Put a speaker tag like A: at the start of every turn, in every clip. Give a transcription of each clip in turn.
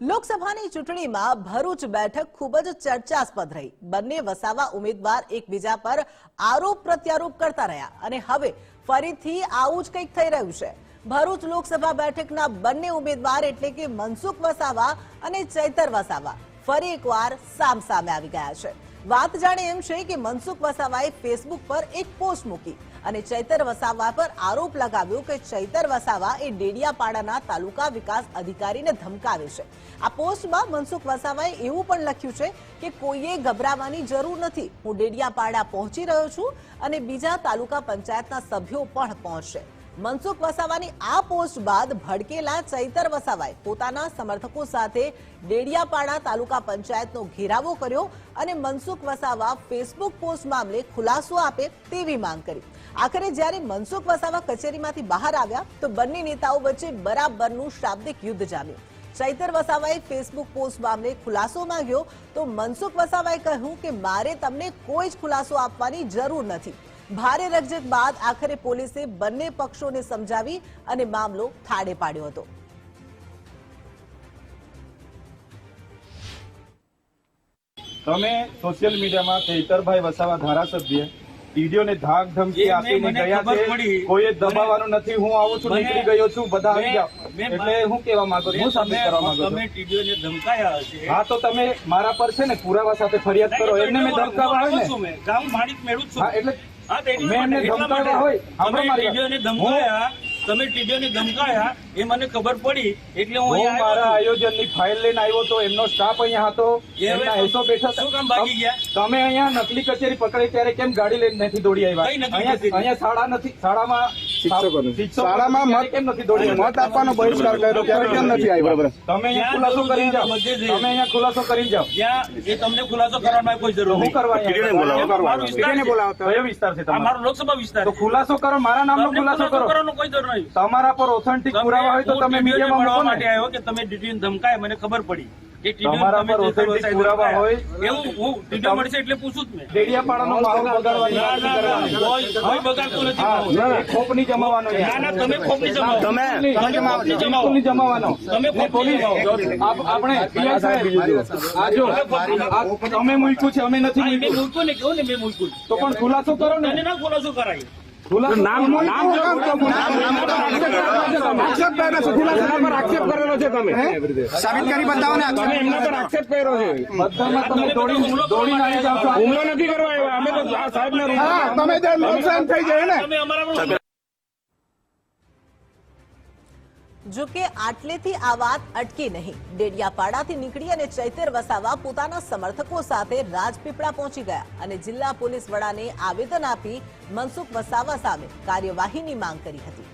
A: લોકસભાની ચૂંટણીમાં ભરૂચ બેઠક ખૂબ જ ચર્ચાસ્પદ રહી. બંને વસાવા ઉમેદવાર એકબીજા પર આરોપ પ્રત્યારોપ કરતા રહ્યા અને હવે ફરીથી આવું જ કંઈક થઈ રહ્યું છે. ભરૂચ લોકસભા બેઠકના બંને ઉમેદવાર એટલે કે મનસુખ વસાવા અને ચૈતર વસાવા ફરી એકવાર સામસામે આવી ગયા છે. વાત જાણે એમ છે કે મનસુખ વસાવાએ ફેસબુક પર એક પોસ્ટ મૂકી અને ચૈતર વસાવા પર આરોપ લગાવ્યો કે ચૈતર વસાવા એ ડેડિયાપાડાના તાલુકા વિકાસ અધિકારીને ધમકાવે છે. આ પોસ્ટમાં મનસુખ વસાવાએ એવું પણ લખ્યું છે કે કોઈએ ગભરાવાની જરૂર નથી. હું ડેડિયાપાડા પહોંચી રહ્યો છું અને બીજા તાલુકા પંચાયતના સભ્યો પણ પહોંચશે. મનસુખ વસાવાની આ પોસ્ટ બાદ ભડકેલા ચૈતર વસાવાએ પોતાના સમર્થકો સાથે ડેડિયાપાડા તાલુકા પંચાયતનો ઘેરાવો કર્યો અને મનસુખ વસાવા ફેસબુક પોસ્ટ મામલે ખુલાસો આપે તેવી માંગ કરી. આખરે જ્યારે મનસુખ વસાવા કચેરીમાંથી બહાર આવ્યા તો બંને નેતાઓ વચ્ચે બરાબરનું શાબ્દિક યુદ્ધ જામ્યું. ચૈતર વસાવાએ ફેસબુક પોસ્ટ મામલે ખુલાસો માંગ્યો તો મનસુખ વસાવાએ કહ્યું કે મારે તમને કોઈ જ ખુલાસો આપવાની જરૂર નથી. ભારે રકજક બાદ આખરે પોલીસે બંને પક્ષોને સમજાવી અને મામલો થાળે પાડ્યો હતો.
B: તમે સોશિયલ મીડિયામાં ચૈતરભાઈ વસાવા ધારાસભ્ય વિડીયોને ધાક ધમકી આપીને ગયા છે. કોઈએ દબાવવાનું નથી હું આવું છું નીકળી ગયો છું બધા આવી જાઓ એટલે હું કેવા માંગુ છું હું સાબિત કરવા માંગુ
C: તમે
B: છું
C: ટીડીઓને ધમકાયા છે
B: હા તો તમે મારા પર છે ને પુરાવા સાથે ફરિયાદ કરો. એમને મેં ધમકાવા
C: આવે
B: ને.
C: મેં. ગામ માણિક મેળવું છું.
B: એટલા મેં એમને ધમકાવ્યા હોય.
C: અમે
B: મારી
C: ધમકાયા તમે ટીડીઓને ધમકાયા એ મને ખબર પડી એટલે હું
B: મારા આયોજનની ફાઇલ લઈને આવ્યો તો એમનો સ્ટાફ અહીંયા હતો. એમના એસો બેઠા
C: શું કામ ભાગી ગયા?
B: તમે અહીંયા નકલી કચેરી પકડી ત્યારે કેમ ગાડી લઈને નથી દોડી આવ્યા? અહીંયા શાળા નથી શાળામાં
D: શાળામાં મત-
B: કેમ નથી દોડી
D: મત આપવાનો બહિષ્કાર કર્યો ત્યારે કેમ નથી આવ્યા?
B: તમે અહીંયા ખુલાસો કરી જાઓ. તમે અહીંયા ખુલાસો કરી જાઓ.
C: એ તમને ખુલાસો કરવાનો કોઈ જરૂર
B: હું કરવા
D: બોલાવો,
C: વિસ્તાર છે.
B: કયો વિસ્તાર છે તમારો?
C: લોકસભા વિસ્તાર
B: તો ખુલાસો કરો મારા નામનો ખુલાસો કરો.
C: કરવાનો કોઈ જરૂર નહીં
B: તમારા પર ઓથેન્ટિક પુરાવા હોય તો તમે મીડિયામાં
C: મળવા માટે આવ્યો કે તમે ડીટીન ધમકાય મને ખબર પડી.
B: તમારા પર
C: જે
B: પુરાવા હોય.
C: એવું હું ટીડીઓ મળશે એટલે પૂછું જ મેં.
B: ડેડિયાપાડાનો માહોલ બગાડવાની
C: ના,
B: વાત
C: ના, ના,
B: કરવાની.
C: કોઈ- કોઈ નથી
B: હા,
C: માહોલ.
B: જમાવાનો
C: ના, ના, તમે ખોપની જમાવો.
B: તમે
C: તમે ખોપની જમાવો.
B: નહીં જમાવાનો.
C: તમે
B: ને
C: ખોપની જમાવો.
B: આપણે PI સાહેબ, આ તમે મૂક્યું છે અમે નથી મૂક્યું.
C: મૂક્યું ને કેવું ને મેં મૂક્યું?
B: તો પણ ખુલાસો કરો ને.
C: ના ખુલાસો કરાય.
D: નામ નામ આક્ષેપ કર્યો છે ખુલાસા પર આક્ષેપ કરેલો છે તમે સાબિત કરી બતાવો ને તમે એમના પર આક્ષેપ કર્યો છે
B: તમે દોડી દોડીને આવી જાવ
D: હુમલો નથી કરવા આવ્યા અમે તો આ સાહેબને તમે જે નુકસાન થઈ જાય ને
A: જો કે આટલેથી આ વાત અટકી નહીં. ડેડિયાપાડાથી નીકળી અને ચૈતર વસાવા પોતાના સમર્થકો સાથે રાજપીપળા પહોંચી ગયા અને જિલ્લા પોલીસ વડાને આવેદન આપી મનસુખ વસાવા સામે કાર્યવાહીની માંગ કરી હતી.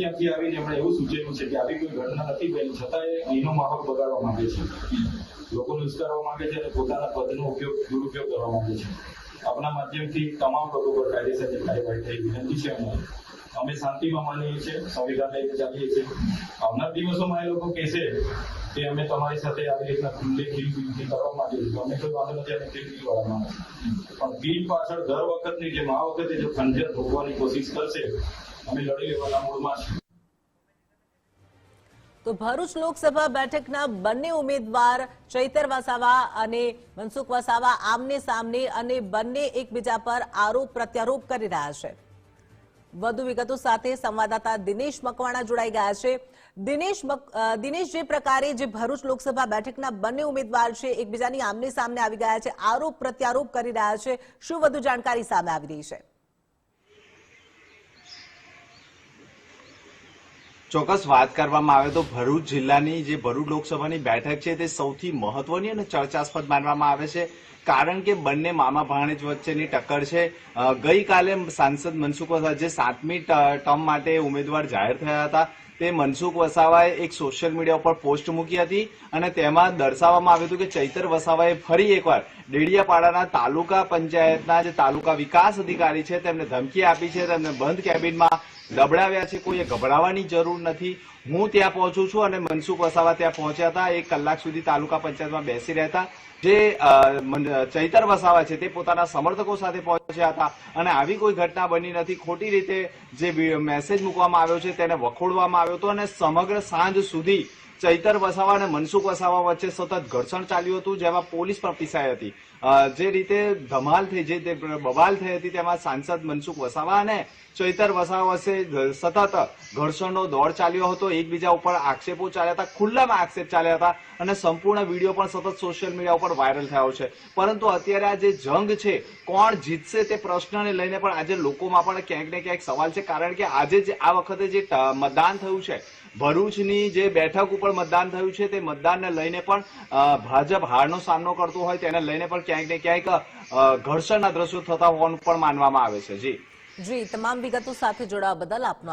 E: ત્યાંથી આવીને એમણે એવું સૂચવ્યું છે કે આવી કોઈ ઘટના નથી બની. છતાંય અહીંનો માહોલ બગાડવા માંગે છે. લોકોને ઉશ્કેરવા માંગે છે અને પોતાના પદનો ઉપયોગ દુરુપયોગ કરવા માંગે છે. આપણા માધ્યમથી તમામ લોકો પર કાયદેસરની કાર્યવાહી થઈ વિનંતી છે અમને અમે શાંતિમાં માનીએ છીએ સંવિધાન લઈને ચાલીએ છીએ. આવનાર દિવસોમાં એ લોકો કહેશે કે અમે તમારી સાથે આવી રીતના ખુલ્લે ખીલથી કરવા માંગીએ અમે કોઈ વાંધો નથી, અમે ખીલખીલ વાળા માણસ પણ પીઠ પાછળ દર વખતની જેમ આ વખતે જો ખંજર ભોગવાની કોશિશ કરશે, અમે લડી લેવાના મૂળમાં છીએ.
A: તો ભરૂચ લોકસભા બેઠકના બંને ઉમેદવાર ચૈતર વસાવા અને મનસુખ વસાવા આમને સામને અને બંને એકબીજા પર આરોપ પ્રત્યારોપ કરી રહ્યા છે. વધુ વિગતો સાથે સંવાદદાતા દિનેશ મકવાણા જોડાઈ ગયા છે. દિનેશ દિનેશ, જે પ્રકારે જે ભરૂચ લોકસભા બેઠકના બંને ઉમેદવાર છે, એકબીજાની આમને સામને આવી ગયા છે, આરોપ પ્રત્યારોપ કરી રહ્યા છે. શું વધુ જાણકારી સામે આવી રહી છે?
F: ચોક્કસ વાત કરવામાં આવે તો ભરૂચ જિલ્લાની જે ભરૂચ લોકસભાની બેઠક છે તે સૌથી મહત્વની અને ચર્ચાસ્પદ માનવામાં આવે છે. કારણ કે બંને મામા ભાણેજ વચ્ચેની ટક્કર છે. ગઈકાલે સાંસદ મનસુખ વસાવા જે સાતમી ટર્મ માટે ઉમેદવાર જાહેર થયા હતા, તે મનસુખ વસાવાએ એક સોશિયલ મીડિયા ઉપર પોસ્ટ મૂકી હતી અને તેમાં દર્શાવવામાં આવ્યું હતું કે ચૈતર વસાવાએ ફરી એકવાર ડેડિયાપાડાના તાલુકા પંચાયતના જે તાલુકા વિકાસ અધિકારી છે તેમને ધમકી આપી છે. તેમને બંધ કેબિનમાં દબડાવ્યા છે કોઈએ ગભરાવાની જરૂર નથી. હું ત્યાં પહોંચું છું અને મનસુખ વસાવા ત્યાં પહોંચ્યા હતા. એક કલાક સુધી તાલુકા પંચાયતમાં બેસી રહેતા. જે મન- ચૈતર વસાવા છે તે પોતાના સમર્થકો સાથે પહોંચ્યા હતા. અને આવી કોઈ ઘટના બની નથી. ખોટી રીતે જે મેસેજ મૂકવામાં આવ્યો છે તેને વખોડવામાં આવ્યો હતો અને સમગ્ર સાંજ સુધી ચૈતર વસાવા અને મનસુખ વસાવા વચ્ચે સતત ઘર્ષણ ચાલ્યું હતું, જેમાં પોલીસ પણ પીસાઈ હતી જે રીતે ધમાલ થઈ, જે બબાલ થઈ હતી, તેમાં સાંસદ મનસુખ વસાવા અને ચૈતર વસાવા વચ્ચે સતત ઘર્ષણનો દોર ચાલ્યો હતો એકબીજા ઉપર આક્ષેપો ચાલ્યા હતા, ખુલ્લામાં આક્ષેપ ચાલ્યા હતા અને સંપૂર્ણ વીડિયો પણ સતત સોશિયલ મીડિયા ઉપર વાયરલ થયો છે. પરંતુ અત્યારે આ જે જંગ છે, કોણ જીતશે તે પ્રશ્નને લઈને પણ આજે લોકોમાં પણ ક્યાંક ને ક્યાંક સવાલ છે. કારણ કે આજે જે આ વખતે જે મતદાન થયું છે, ભરૂચની જે બેઠક ઉપર મતદાન થયું છે, તે મતદાનને લઈને પણ ભાજપ હારનો સામનો કરતો હોય તેને લઈને પણ ક્યાંક ને ક્યાંક ઘર્ષણના દ્રશ્યો થતા હોવાનું પણ માનવામાં આવે છે. જી.
A: જી, તમામ વિગતો સાથે જોડાવા બદલ આપનો